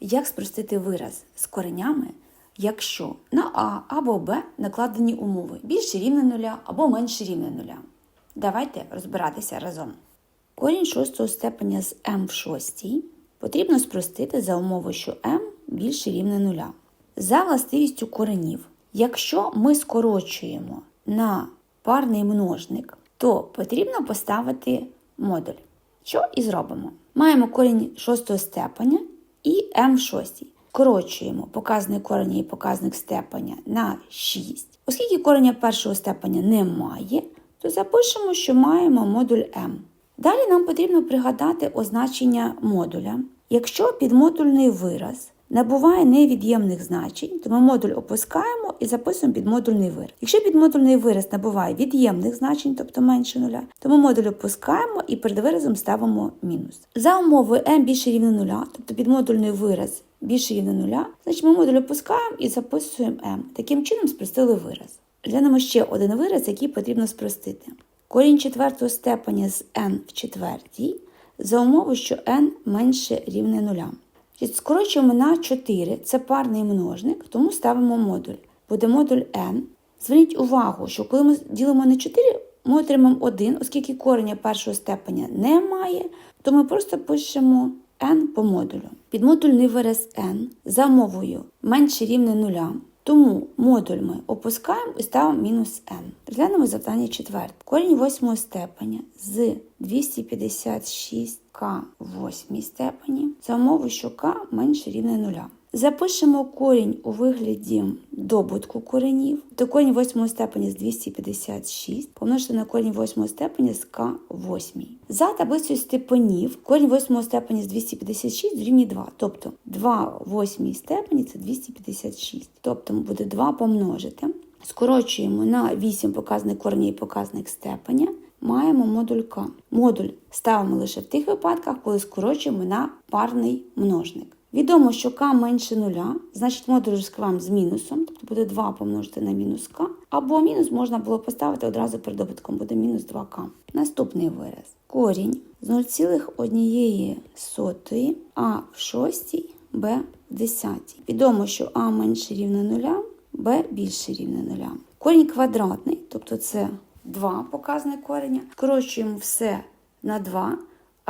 Як спростити вираз з коренями, якщо на А або Б накладені умови більше рівне нуля або менше рівне нуля? Давайте розбиратися разом. Корінь шостого степеня з m в шостій потрібно спростити за умови, що m більше рівне нуля. За властивістю коренів, якщо ми скорочуємо на парний множник, то потрібно поставити модуль. Що і зробимо? Маємо корінь шостого степеня і М в шостій. Скорочуємо показник кореня і показник степеня на 6. Оскільки кореня першого степеня немає, то запишемо, що маємо модуль m. Далі нам потрібно пригадати означення модуля. Якщо підмодульний вираз набуває невід'ємних значень, то ми модуль опускаємо і записуємо підмодульний вираз. Якщо підмодульний вираз набуває від'ємних значень, тобто менше нуля, то ми модуль опускаємо і перед виразом ставимо мінус. За умовою m більше рівне нуля, тобто підмодульний вираз більше рівне нуля, значить ми модуль опускаємо і записуємо m. Таким чином спростили вираз. Глянемо ще один вираз, який потрібно спростити. Корінь четвертого степеня з n в четвертій за умови, що n менше рівне нуля. Скорочуємо на 4, це парний множник, тому ставимо модуль. Буде модуль n. Зверніть увагу, що коли ми ділимо на 4, ми отримаємо 1, оскільки кореня першого степеня немає, то ми просто пишемо n по модулю. Підмодульний вираз n за мовою менше рівне нуля. Тому модуль ми опускаємо і ставимо мінус n. Розглянемо завдання четверте. Корінь восьмого степеня з 256к восьмій степені за умови, що k менше рівне нуля. Запишемо корінь у вигляді добутку коренів. То корінь восьмого степеня з 256 помножити на корінь восьмого степеня з k в восьмій. За таблицею степенів корінь восьмого степеня з 256 дорівнює 2. Тобто 2 в восьмій степені це 256. Тобто буде 2 помножити. Скорочуємо на 8 показник кореня і показник степеня. Маємо модуль К. Модуль ставимо лише в тих випадках, коли скорочуємо на парний множник. Відомо, що k менше нуля, значить модуль розкриваємо з мінусом, тобто буде 2 помножити на мінус k, або мінус можна було поставити одразу перед добутком, буде мінус 2k. Наступний вираз. Корінь з 0,1 а в шостій, b в десятій. Відомо, що а менше рівне нуля, b більше рівне нуля. Корінь квадратний, тобто це 2 показник кореня. Скорочуємо все на 2.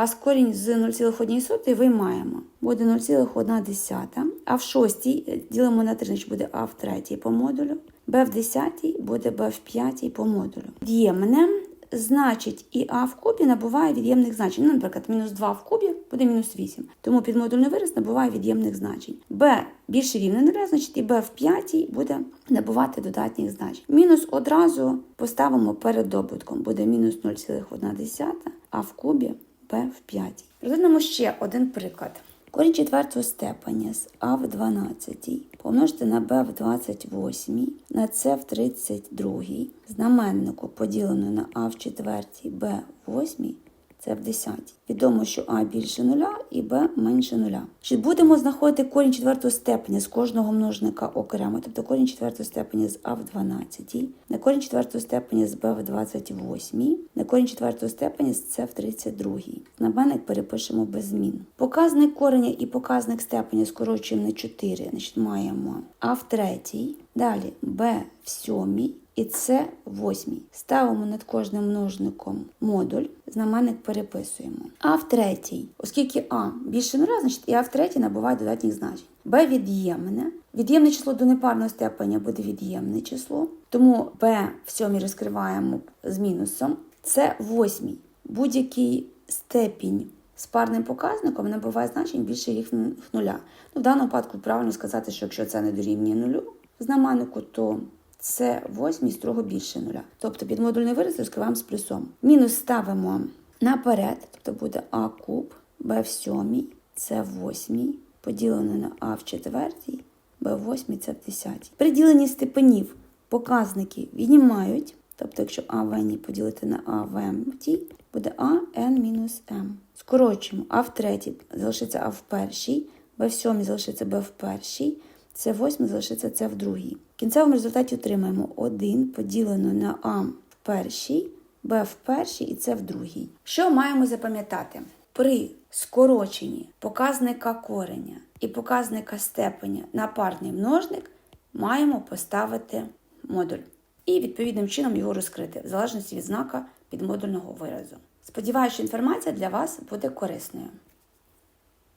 А з корінь з 0,1 виймаємо. Буде 0,1, а в шостій ділимо на 3, значить буде А в третій по модулю, Б в 10 буде Б в п'ятій по модулю. Від'ємне, значить, і А в кубі набуває від'ємних значень. Ну, наприклад, мінус 2 в кубі буде мінус 8. Тому підмодульний вираз набуває від'ємних значень. Б більше рівне 0, значить і Б в п'ятій буде набувати додатніх значень. Мінус одразу поставимо перед добутком. Буде мінус 0,1, а в кубі b в 5. Розглянемо ще один приклад. Корінь четвертого степеня з а в 12 помножити на Б в 28, на С в 32, знаменнику поділено на а в 4, b в 8, це в 10. Відомо, що а більше нуля і b менше нуля. Будемо знаходити корінь четвертого степеня з кожного множника окремо, тобто корінь четвертого степеня з а в 12, на корінь четвертого степеня з b в 28, на корінь четвертого степеня з c в 32. Знаменник перепишемо без змін. Показник кореня і показник степеня скорочуємо на 4, значить маємо а в третій, далі b в сьомій, і це восьмій. Ставимо над кожним множником модуль, знаменник переписуємо. А в третій, оскільки А більше нуля, значить і А в третій набуває додатніх значень. Б від'ємне. Від'ємне число до непарного степеня буде від'ємне число. Тому Б в сьомій розкриваємо з мінусом. Це в восьмій. Будь-який степінь з парним показником набуває значень більше їх нуля. Ну, в даному випадку правильно сказати, що якщо це не дорівнює нулю в знаменнику, то це восьмій строго більше нуля. Тобто підмодульний вираз розкриваємо з плюсом. Мінус ставимо наперед, тобто буде А куб, Б в сьомій, С в восьмій, поділено на А в четвертій, Б в восьмій, С в десятій. При діленні степенів показники віднімають, тобто якщо А в n поділити на А в m буде А n мінус m. Скорочуємо А в третій, залишиться А в першій, Б в сьомій залишиться Б в першій, С восьмий залишиться С в другій. В кінцевому результаті отримаємо 1 поділено на А в першій, Б в першій і С в другій. Що маємо запам'ятати? При скороченні показника кореня і показника степеня на парний множник маємо поставити модуль і відповідним чином його розкрити, в залежності від знака підмодульного виразу. Сподіваюся, що інформація для вас буде корисною.